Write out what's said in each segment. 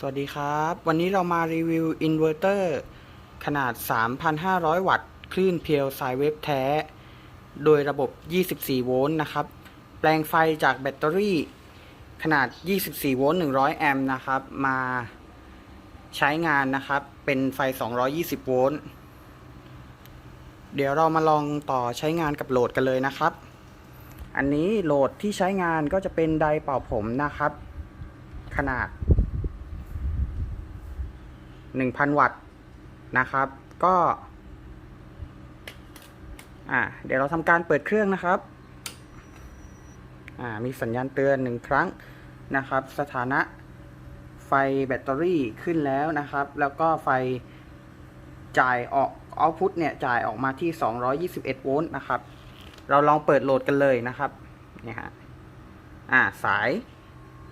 สวัสดีครับ วันนี้เรามารีวิวอินเวอร์เตอร์ขนาด 3,500 วัตต์ คลื่นเพียวสายเวฟแท้ โดยระบบ 24 โวลต์นะครับ แปลงไฟจากแบตเตอรี่ขนาด 24 โวลต์ 100 แอมป์นะครับ มาใช้งานนะครับ เป็นไฟ 220 โวลต์ เดี๋ยวเรามาลองต่อใช้งานกับโหลดกันเลยนะครับ อันนี้โหลดที่ใช้งานก็จะเป็นไดร์เป่าผมนะครับ ขนาด 1,000 วัตต์นะครับ ก็อ่าเดี๋ยวเราทำการเปิดเครื่องนะครับอ่ามีสัญญาณเตือนหนึ่งครั้งนะครับ สถานะไฟแบตเตอรี่ขึ้นแล้วนะครับ แล้วก็ไฟจ่ายออกเอาพุทเนี่ยจ่ายออกมาที่ 221 โวลต์นะครับ เราลองเปิดโหลดกันเลยนะครับนี่ฮะอ่าสาย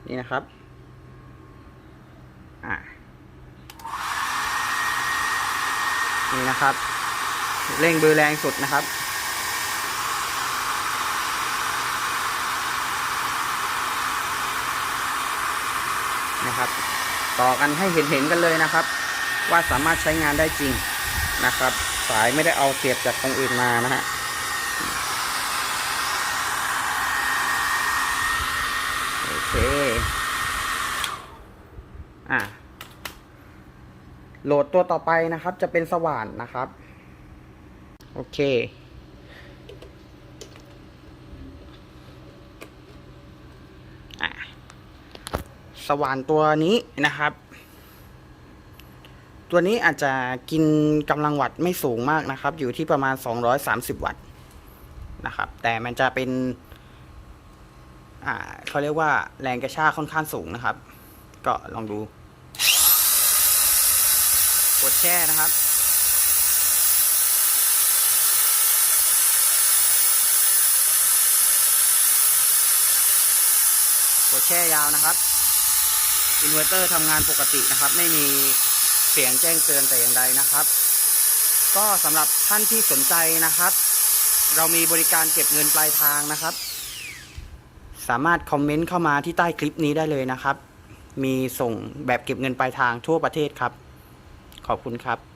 นี่นะครับอ่า นี่นะครับ เร่งเบอร์แรงสุดนะครับ นะครับ ต่อกันให้เห็นเห็นๆกันเลยนะครับ ว่าสามารถใช้งานได้จริงนะครับ สายไม่ได้เอาเสียบจากตรงอื่นมานะฮะโอเคอะ โหลดตัวต่อไปนะครับ จะเป็นสว่านนะครับ โอเค สว่านตัวนี้นะครับ ตัวนี้อาจจะกินกำลังวัตต์ไม่สูงมากนะครับ อยู่ที่ประมาณ 230 วัตต์นะครับ แต่มันจะเป็นเขาเรียกว่าแรงกระชากค่อนข้างสูงนะครับ ก็ลองดู กดแช่นะครับ กดแช่ยาวนะครับอินเวอร์เตอร์ทำงานปกตินะครับ ไม่มีเสียงแจ้งเตือนแต่อย่างใดนะครับ ก็สำหรับท่านที่สนใจนะครับ เรามีบริการเก็บเงินปลายทางนะครับ สามารถคอมเมนต์เข้ามาที่ใต้คลิปนี้ได้เลยนะครับ มีส่งแบบเก็บเงินปลายทางทั่วประเทศครับ ขอบคุณครับ